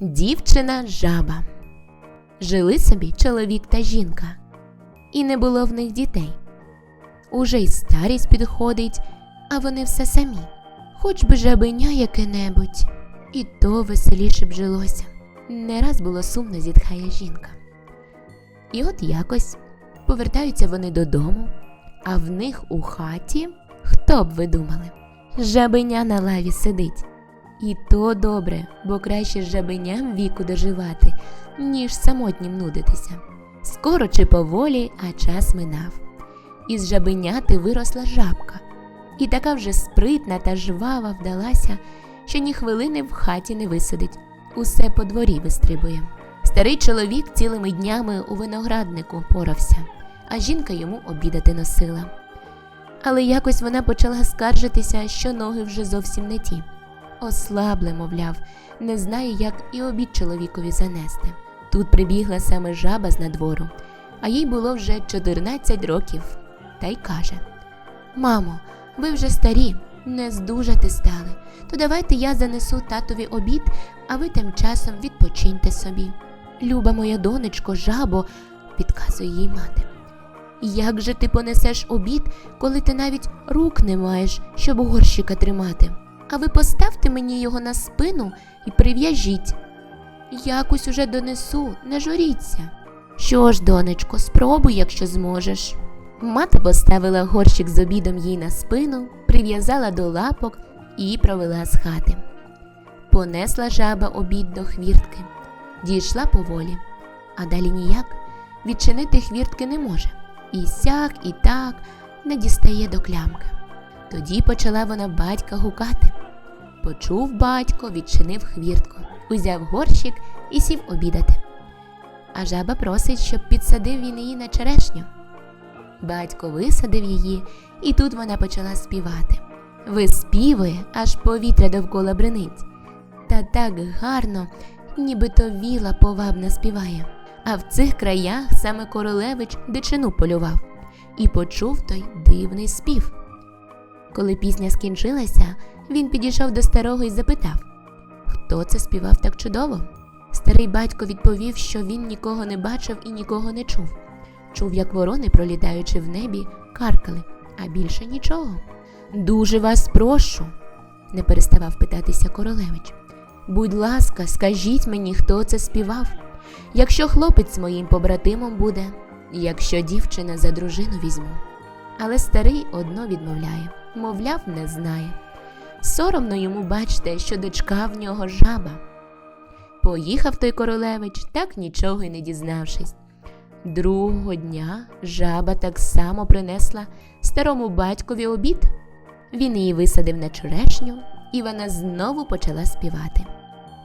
Дівчина жаба. Жили собі чоловік та жінка, і не було в них дітей. Уже й старість підходить, а вони все самі. Хоч би жабеня яке-небудь, і то веселіше б жилося. Не раз було сумно, зітхає жінка. І от якось повертаються вони додому, а в них у хаті, хто б ви думали, жабеня на лаві сидить. І то добре, бо краще з жабеням віку доживати, ніж самотнім нудитися. Скоро чи поволі, а час минав. Із жабеняти виросла жабка, і така вже спритна та жвава вдалася, що ні хвилини в хаті не висидить, усе по дворі вистрибує. Старий чоловік цілими днями у винограднику порався, а жінка йому обідати носила. Але якось вона почала скаржитися, що ноги вже зовсім не ті. Ослабле, мовляв, не знає, як і обід чоловікові занести. Тут прибігла саме жаба з надвору, а їй було вже 14 років, та й каже: Мамо, ви вже старі, не здужати стали, то давайте я занесу татові обід, а ви тим часом відпочиньте собі. Люба моя донечко, жабо, підказує їй мати. Як же ти понесеш обід, коли ти навіть рук не маєш, щоб горщика тримати? А ви поставте мені його на спину і прив'яжіть. Якось уже донесу, не журіться. Що ж, донечко, спробуй, якщо зможеш. Мати поставила горщик з обідом їй на спину, прив'язала до лапок і провела з хати. Понесла жаба обід до хвіртки, дійшла поволі, а далі ніяк відчинити хвіртки не може. І сяк, і так не дістає до клямки. Тоді почала вона батька гукати. Почув батько, відчинив хвіртку, узяв горщик і сів обідати. А жаба просить, щоб підсадив він її на черешню. Батько висадив її, і тут вона почала співати. Виспівує, аж повітря довкола бринить. Та так гарно, нібито віла повабно співає. А в цих краях саме королевич дичину полював і почув той дивний спів. Коли пісня скінчилася, він підійшов до старого і запитав, хто це співав так чудово. Старий батько відповів, що він нікого не бачив і нікого не чув. Чув, як ворони, пролітаючи в небі, каркали, а більше нічого. Дуже вас прошу, не переставав питатися королевич. Будь ласка, скажіть мені, хто це співав. Якщо хлопець моїм побратимом буде, якщо дівчина за дружину візьму. Але старий одно відмовляє, мовляв, не знає. Соромно йому бачте, що дочка в нього жаба. Поїхав той королевич, так нічого й не дізнавшись. Другого дня жаба так само принесла старому батькові обід. Він її висадив на черешню, і вона знову почала співати.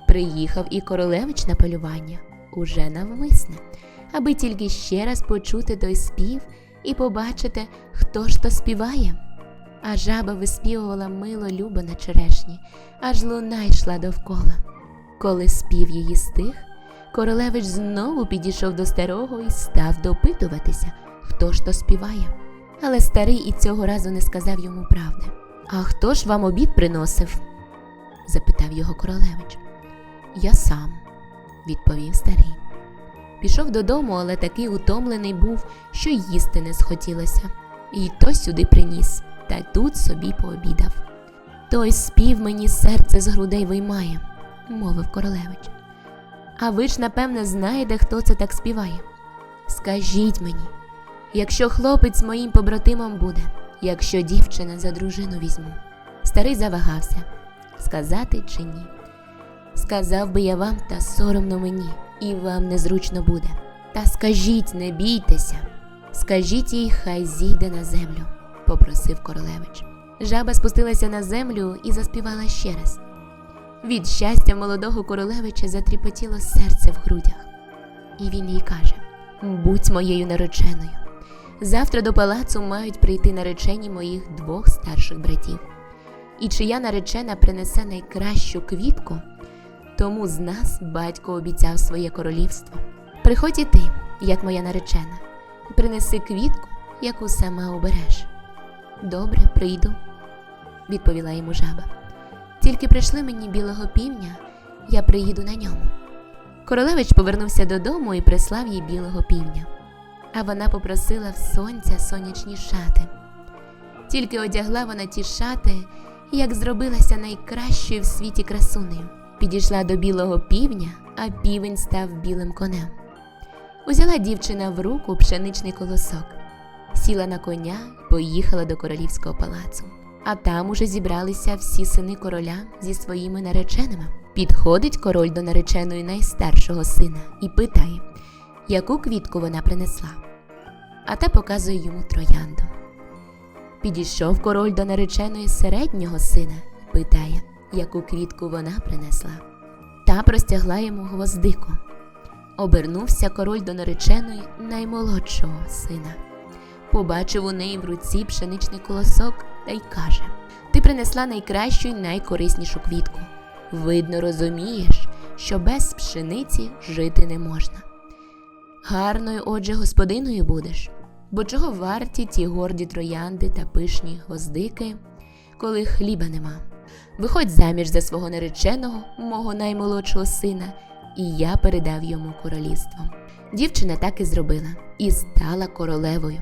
Приїхав і королевич на полювання уже навмисне, аби тільки ще раз почути той спів і побачити, хто ж то співає. А жаба виспівувала мило любо на черешні, аж луна йшла довкола. Коли спів її стих, королевич знову підійшов до старого і став допитуватися, хто ж то співає. Але старий і цього разу не сказав йому правди. А хто ж вам обід приносив? запитав його королевич. Я сам, відповів старий. Пішов додому, але такий утомлений був, що їсти не схотілося. І то сюди приніс, та тут собі пообідав. Той спів мені серце з грудей виймає, мовив королевич. А ви ж, напевне, знаєте, хто це так співає. Скажіть мені, якщо хлопець моїм побратимом буде, якщо дівчина за дружину візьму. Старий завагався, сказати чи ні. Сказав би я вам, та соромно мені, і вам незручно буде. Та скажіть, не бійтеся, скажіть їй, хай зійде на землю, попросив королевич. Жаба спустилася на землю і заспівала ще раз. Від щастя молодого королевича затріпотіло серце в грудях. І він їй каже: Будь моєю нареченою. Завтра до палацу мають прийти наречені моїх двох старших братів. І чия наречена принесе найкращу квітку, тому з нас батько обіцяв своє королівство. Приходь і ти, як моя наречена, принеси квітку, яку сама обереш. Добре, прийду, відповіла йому жаба. Тільки прийшли мені білого півня, я приїду на ньому. Королевич повернувся додому і прислав їй білого півня. А вона попросила в сонця сонячні шати. Тільки одягла вона ті шати, як зробилася найкращою в світі красунею. Підійшла до білого півня, а півень став білим конем. Узяла дівчина в руку пшеничний колосок, сіла на коня поїхала до королівського палацу. А там уже зібралися всі сини короля зі своїми нареченими. Підходить король до нареченої найстаршого сина і питає, яку квітку вона принесла. А та показує йому троянду. Підійшов король до нареченої середнього сина питає, яку квітку вона принесла. Та простягла йому гвоздику. Обернувся король до нареченої наймолодшого сина. Побачив у неї в руці пшеничний колосок та й каже: Ти принесла найкращу й найкориснішу квітку. Видно, розумієш, що без пшениці жити не можна. Гарною, отже, господиною будеш, бо чого варті ті горді троянди та пишні гвоздики, коли хліба нема. Виходь заміж за свого нареченого, мого наймолодшого сина, і я передав йому королівство. Дівчина так і зробила і стала королевою.